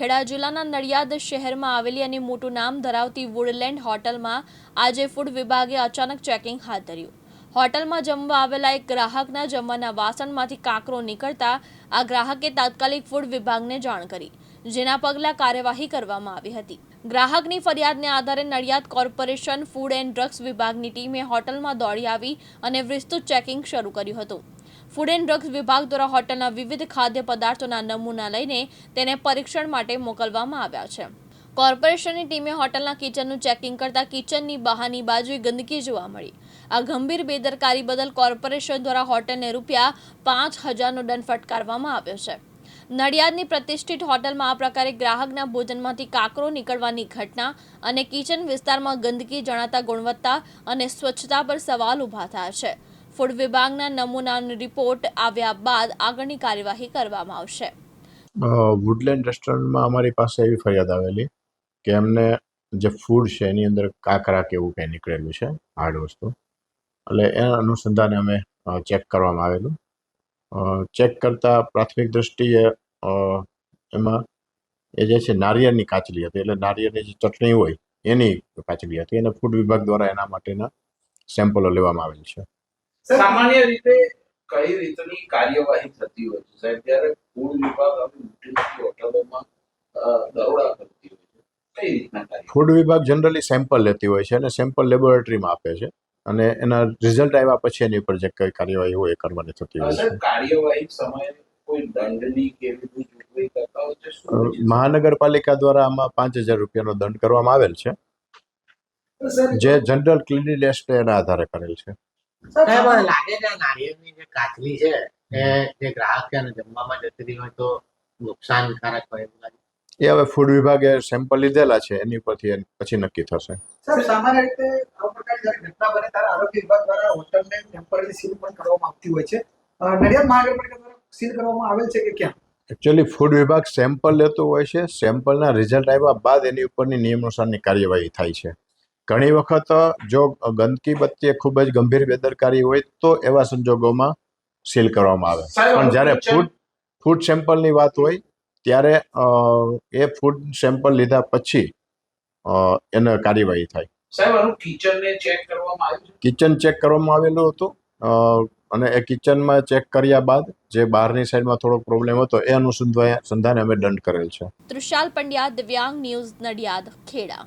ખેડા જિલ્લાના નડિયાદ શહેરમાં આવેલી અને મોટું નામ ધરાવતી વુડલેન્ડ હોટલમાં આજે ફૂડ વિભાગે અચાનક ચેકિંગ હાથ ધર્યું. હોટલમાં જમવા આવેલા એક ગ્રાહકના જમવાના વાસણમાંથી કાંકરો નીકળતા આ ગ્રાહકે તાત્કાલિક ફૂડ વિભાગને જાણ કરી, જેના પગલા કાર્યવાહી કરવામાં આવી હતી. ગ્રાહકની ફરિયાદને આધારે Nadiad corporation food and drugs વિભાગની ટીમે હોટલમાં દોડી આવી અને વિસ્તૃત ચેકિંગ શરૂ કર્યું હતું. ફૂડ એન્ડ ડ્રગ્સ વિભાગ દ્વારા હોટલના વિવિધ ખાદ્ય પદાર્થોના નમૂના લઈને તેને પરીક્ષણ માટે મોકલવામાં આવ્યા છે. કોર્પોરેશનની ટીમે હોટલના કિચનનું ચેકિંગ કરતા કિચનની બહારની બાજુએ ગંદકી જોવા મળી. આ ગંભીર બેદરકારી બદલ કોર્પોરેશન દ્વારા હોટલને રૂપિયા પાંચ હજારનો દંડ ફટકારવામાં આવ્યો છે. નડિયાદની પ્રતિષ્ઠિત હોટલમાં આ પ્રકારે ગ્રાહકના ભોજનમાંથી કાંકરો નીકળવાની ઘટના અને કિચન વિસ્તારમાં ગંદકી જણાતા ગુણવત્તા અને સ્વચ્છતા પર સવાલ ઊભા થયા છે. ફૂડ વિભાગના નમૂનાનો રિપોર્ટ આવ્યા બાદ આગળની કાર્યવાહી કરવામાં આવશે. વુડલેન્ડ રેસ્ટોરન્ટમાં અમારી પાસે એવી ફરિયાદ આવેલી કે એમને જે ફૂડ છે એની અંદર કાકરા કે એવું કંઈ નીકળેલું છે હાર્ડ વસ્તુ. એટલે એના અનુસંધાને અમે ચેક કરવામાં આવેલું. ચેક કરતાં પ્રાથમિક દ્રષ્ટિએ એમાં એ જે છે નારિયેળની કાચલી હતી, એટલે નારિયેળની જે ચટણી હોય એની કાચલી હતી. અને ફૂડ વિભાગ દ્વારા એના માટેના સેમ્પલો લેવામાં આવેલ છે. સામાન્ય રીતે કઈ રીતની કાર્યવાહી થતી હોય છે? સાહેબ જ્યારે ફૂડ વિભાગ હોટલોમાં દરોડા કરતી હોય છે કઈ ફૂડ વિભાગ જનરલી સેમ્પલ લેતી હોય છે અને સેમ્પલ લેબોરેટરીમાં આપે છે અને એના રિઝલ્ટ આવ્યા પછી એની ઉપર જે કઈ કાર્યવાહી હોય એ કરવાની થતી હોય છે. કાર્યવાહી સમયે કોઈ દંડની કે જોગવાઈ કરતા હોય છે? શું અ, હોય છે? મહાનગરપાલિકા દ્વારા આમાં પાંચ હજાર રૂપિયાનો દંડ કરવામાં આવેલ છે. જે જનરલ ક્લિનિનેસ એના આધારે કરેલ છે. સાહેબ લાગે છે નારિયેળની જે કાચલી છે એ જે ગ્રાહક છે અને જમવામાં જતી હોય તો નુકસાનકારક હોય એવું લાગે. એ હવે ફૂડ વિભાગે સેમ્પલ લીધેલા છે એની ઉપરથી એ પછી નક્કી થશે. સર સામાન્ય રીતે આ પ્રકારની જ્યારે ઘટના બને ત્યારે આરોગ્ય વિભાગ દ્વારા હોટલને ટેમ્પરરી સીલ પણ કરવામાં આવતી હોય છે. નડિયાદ મહાનગરપાલિકા દ્વારા સીલ કરવામાં આવેલ છે કે ક્યાં એકચ્યુઅલી ફૂડ વિભાગ સેમ્પલ લેતો હોય છે સેમ્પલના રિઝલ્ટ આવ્યા બાદ એની ઉપરની નિયમાનુસારની કાર્યવાહી થાય છે. ઘણી વખત જો ગંદકી પ્રત્યે ખૂબ જ ગંભીર બેદરકારી હોય તો એવા સંજોગોમાં સીલ કરવામાં આવે. પણ જ્યારે ફૂડ ફૂડ સેમ્પલની વાત હોય ત્યારે એ ફૂડ સેમ્પલ લીધા પછી એને કાર્યવાહી થાય. સાહેબ આનું કિચનને ચેક કરવામાં આવ્યું છે? કિચન ચેક કરવામાં આવેલું હતું અને એ કિચનમાં ચેક કર્યા બાદ જે બહારની સાઈડમાં થોડો પ્રોબ્લેમ હતો એ અનુસંધાને અમે દંડ કરેલ છે. તૃષાલ પંડ્યા દિવ્યાંગ ન્યૂઝ નડિયાદ ખેડા.